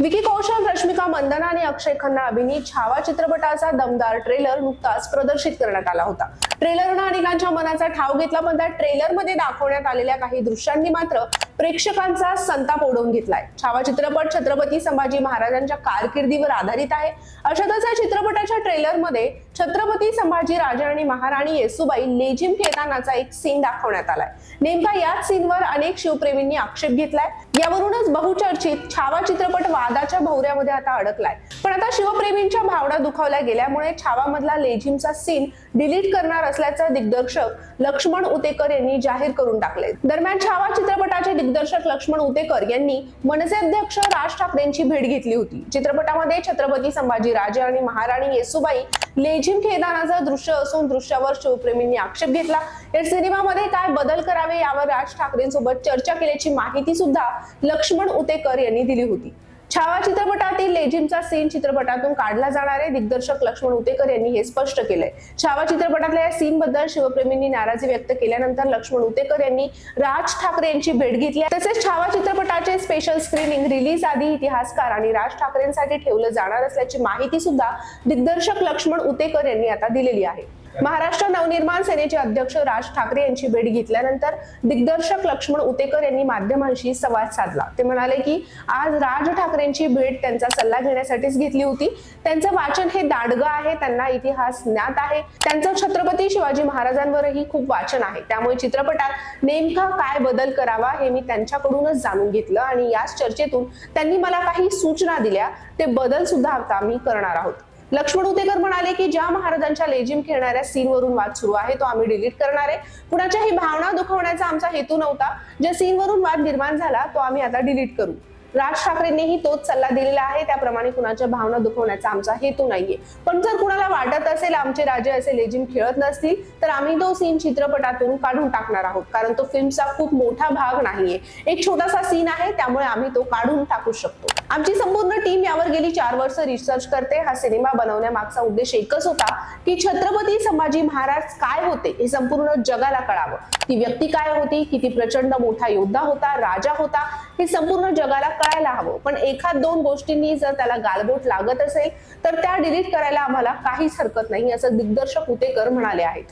विकी कौशल रश्मिका मंदना आणि अक्षय खन्ना अभिनीत छावा चित्रपटाचा दमदार ट्रेलर नुकताच प्रदर्शित करण्यात आला होता. ट्रेलरनं अनेकांच्या मनाचा ठाव घेतला पण त्या ट्रेलरमध्ये दाखवण्यात आलेल्या काही दृश्यांनी मात्र प्रेक्षकांचा संताप ओढवून घेतलाय. छावा चित्रपट छत्रपती संभाजी महाराजांच्या कारकिर्दीवर आधारित आहे. अशातच या चित्रपटाच्या ट्रेलरमध्ये छत्रपती संभाजी राजे आणि महाराणी येसुबाई लेझिम खेळतानाचा एक सीन दाखवण्यात आलाय. नेमका याच सीनवर अनेक शिवप्रेमींनी आक्षेप घेतलाय. यावरूनच बहुचर्चित छावा चित्रपट वादाच्या भोवऱ्यामध्ये आता अडकलाय. पण आता शिवप्रेमींच्या भावना दुखावल्या गेल्यामुळे छावामधला लेझिमचा सीन डिलीट करणार असल्याचं दिग्दर्शक लक्ष्मण उतेकर यांनी जाहीर करून टाकले दरम्यान छावा चित्रपटाचे दिग्दर्शक लक्ष्मण उतेकर यांनी मनसे अध्यक्ष राज ठाकरेंची भेट घेतली होती. चित्रपटामध्ये छत्रपती संभाजी राजे आणि महाराणी येसुबाई लेझिम खेळतानाचं दृश्य असून दृश्यावर शिवप्रेमींनी आक्षेप घेतला. या सिनेमामध्ये काय बदल करावे यावर राज ठाकरेंसोबत चर्चा केल्याची माहिती सुद्धा लक्ष्मण उतेकर यांनी दिली होती. छावा चित्रपटात लेझिमचा सीन चित्रपटातून काढला जाणार आहे. दिग्दर्शक लक्ष्मण उतेकर यांनी हे स्पष्ट केलंय. छावा चित्रपटातल्या या सीन बद्दल शिवप्रेमींनी नाराजी व्यक्त केल्यानंतर लक्ष्मण उतेकर यांनी राज ठाकरे यांची भेट घेतली तसेच छावा चित्रपटाचे स्पेशल स्क्रीनिंग रिलीज आधी इतिहासकार आणि राज ठाकरेंसाठी ठेवलं जाणार असल्याची माहिती सुद्धा दिग्दर्शक लक्ष्मण उतेकर यांनी आता दिलेली आहे. महाराष्ट्र नवनिर्माण सेनेचे अध्यक्ष राज ठाकरे यांची भेट घेतल्यानंतर दिग्दर्शक लक्ष्मण उतेकर यांनी माध्यमांशी संवाद साधला. ते म्हणाले की आज राज ठाकरेंची भेट त्यांचा सल्ला घेण्यासाठीच घेतली होती. त्यांचं वाचन हे दांडगं आहे त्यांना इतिहास ज्ञात आहे. त्यांचं छत्रपती शिवाजी महाराजांवरही खूप वाचन आहे. त्यामुळे चित्रपटात नेमका काय बदल करावा हे मी त्यांच्याकडूनच जाणून घेतलं आणि याच चर्चेतून त्यांनी मला काही सूचना दिल्या. ते बदल सुद्धा आता आम्ही करणार आहोत. लक्ष्मण उदेकर म्हणाले की ज्या महाराजांच्या लेजिम खेळणाऱ्या सीनवरून वाद सुरू आहे तो आम्ही डिलीट करणार आहे. कुणाच्याही भावना दुखवण्याचा आमचा हेतू नव्हता. ज्या सीनवरून वाद निर्माण झाला तो आम्ही आता डिलीट करू. राज ठाकरेंनीही तोच सल्ला दिलेला आहे त्याप्रमाणे कुणाच्या भावना दुखवण्याचा आमचा हेतू नाहीये. पण जर कुणाला वाटत असेल आमचे राजे असे लेजिम खेळत नसतील तर आम्ही तो सीन चित्रपटातून काढून टाकणार आहोत कारण तो फिल्मचा खूप मोठा भाग नाहीये. एक छोटासा सीन आहे त्यामुळे आम्ही तो काढून टाकू शकतो. आमची संपूर्ण टीम यावर गेली चार वर्ष रिसर्च करते. हा सिनेमा बनवण्यामागचा उद्देश एकच होता की छत्रपती संभाजी महाराज काय होते हे संपूर्ण जगाला कळावं. ती व्यक्ती काय होती? किती प्रचंड मोठा योद्धा होता राजा होता हे संपूर्ण जगाला कळायला हवं. पण एखाद दोन गोष्टींनी जर त्याला गालबोट लागत असेल तर त्या डिलीट करायला आम्हाला काहीच हरकत नाही असं दिग्दर्शक उतेकर म्हणाले आहेत.